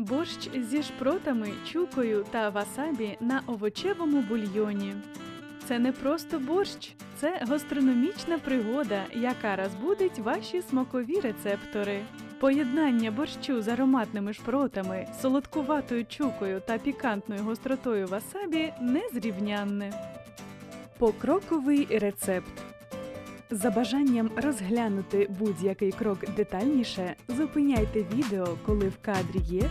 Борщ зі шпротами, чукою та васабі на овочевому бульйоні. Це не просто борщ, це гастрономічна пригода, яка розбудить ваші смакові рецептори. Поєднання борщу з ароматними шпротами, солодкуватою чукою та пікантною гостротою васабі незрівнянне. Покроковий рецепт. За бажанням розглянути будь-який крок детальніше, зупиняйте відео, коли в кадрі є